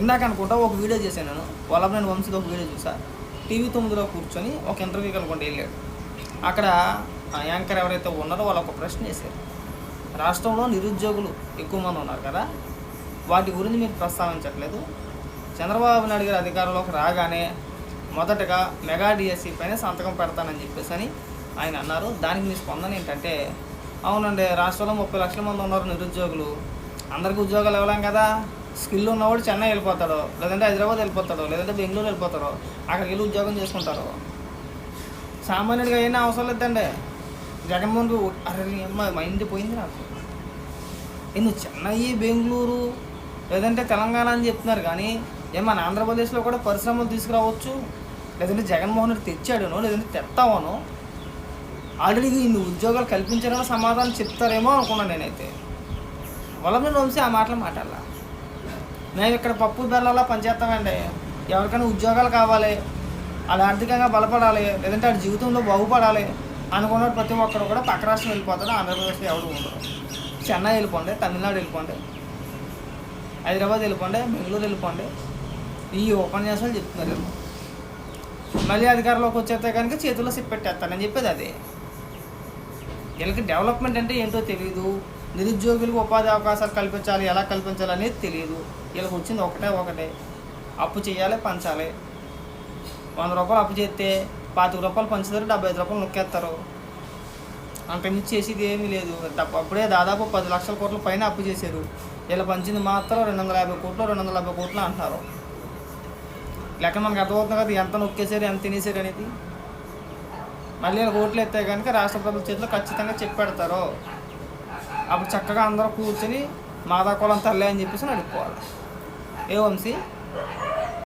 ఇందాక అనుకుంటా ఒక వీడియో చేశాను నేను. వల్లభనేని వంశీది ఒక వీడియో చూసా. టీవీ తొమ్మిదిలో కూర్చొని ఒక ఇంటర్వ్యూకి అనుకుంటే వెళ్ళాడు. అక్కడ ఆ యాంకర్ ఎవరైతే ఉన్నారో వాళ్ళు ఒక ప్రశ్న వేశారు. రాష్ట్రంలో నిరుద్యోగులు ఎక్కువ మంది ఉన్నారు కదా వాటి గురించి మీరు ప్రస్తావించట్లేదు. చంద్రబాబు నాయుడు గారు అధికారంలోకి రాగానే మొదటగా మెగా డిఎస్సీ పైన సంతకం పెడతానని చెప్పేసి అని ఆయన అన్నారు. దానికి మీ స్పందన ఏంటంటే అవునండి రాష్ట్రంలో ముప్పై లక్షల మంది ఉన్నారు నిరుద్యోగులు. అందరికీ ఉద్యోగాలు ఇవ్వలేం కదా. స్కిల్ ఉన్నవాడు చెన్నై వెళ్ళిపోతాడు లేదంటే హైదరాబాద్ వెళ్ళిపోతాడు లేదంటే బెంగళూరు వెళ్ళిపోతాడు అక్కడికి వెళ్ళి ఉద్యోగం చేసుకుంటారు. సామాన్యుడిగా అయినా అవసరం లేదండి. జగన్మోహన్ అరే మైండ్ పోయింది నాకు. ఏ చెన్నై బెంగళూరు లేదంటే తెలంగాణ అని చెప్తున్నారు కానీ ఏ మన ఆంధ్రప్రదేశ్లో కూడా పరిశ్రమలు తీసుకురావచ్చు? లేదంటే జగన్మోహన్ రెడ్డి తెచ్చాడునో లేదంటే తెస్తావనో ఆల్రెడీ ఇన్ని ఉద్యోగాలు కల్పించారని సమాధానం చెప్తారేమో అనుకున్నాను నేనైతే. వల్లభ వంశీ ఆ మాటలు మాట్లాడాల. మేము ఇక్కడ పప్పు బెల్లలో పనిచేస్తామండి ఎవరికైనా ఉద్యోగాలు కావాలి అది ఆర్థికంగా బలపడాలి లేదంటే వాడి జీవితంలో బాగుపడాలి అనుకున్న ప్రతి ఒక్కరు కూడా పక్క రాష్ట్రం వెళ్ళిపోతారు ఆంధ్రప్రదేశ్లో ఎవరు ఉండరు. చెన్నై వెళ్ళిపోండి తమిళనాడు వెళ్ళిపోండి హైదరాబాద్ వెళ్ళిపోండి బెంగళూరు వెళ్ళిపోండి. ఈ ఉపన్యాసాలు చెప్తున్నారు మళ్ళీ అధికారంలోకి వచ్చేస్తే కనుక చేతుల్లో సిప్పెట్టేస్తానని చెప్పేది అదే. వీళ్ళకి డెవలప్మెంట్ అంటే ఏంటో తెలియదు నిరుద్యోగులకు ఉపాధి అవకాశాలు కల్పించాలి ఎలా కల్పించాలి అనేది తెలియదు వీళ్ళకి వచ్చింది ఒకటే ఒకటే. అప్పు చేయాలి పంచాలి. వంద రూపాయలు అప్పు చేస్తే పాతిక రూపాయలు పంచుతారు డెబ్బై ఐదు రూపాయలు నొక్కేస్తారు. అంతకుమించి చేసేది ఏమీ లేదు. అప్పుడే దాదాపు పది లక్షల కోట్ల పైన అప్పు చేశారు. వీళ్ళు పంచింది మాత్రం రెండు వందల యాభై కోట్లు రెండు వందల యాభై కోట్లు అంటున్నారు. లెక్క మనకు అర్థమవుతుంది కదా ఎంత నొక్కేశారు ఎంత తినేశారు అనేది. మళ్ళీ కోట్లు ఓట్లు ఎత్తే కనుక రాష్ట్ర ప్రభుత్వ చేతిలో ఖచ్చితంగా చెప్పి పెడతారు. అప్పుడు చక్కగా అందరూ కూర్చొని మాదా కులం తల్లే అని చెప్పేసి నడుపుకోవాలి. ఏ వంశీ?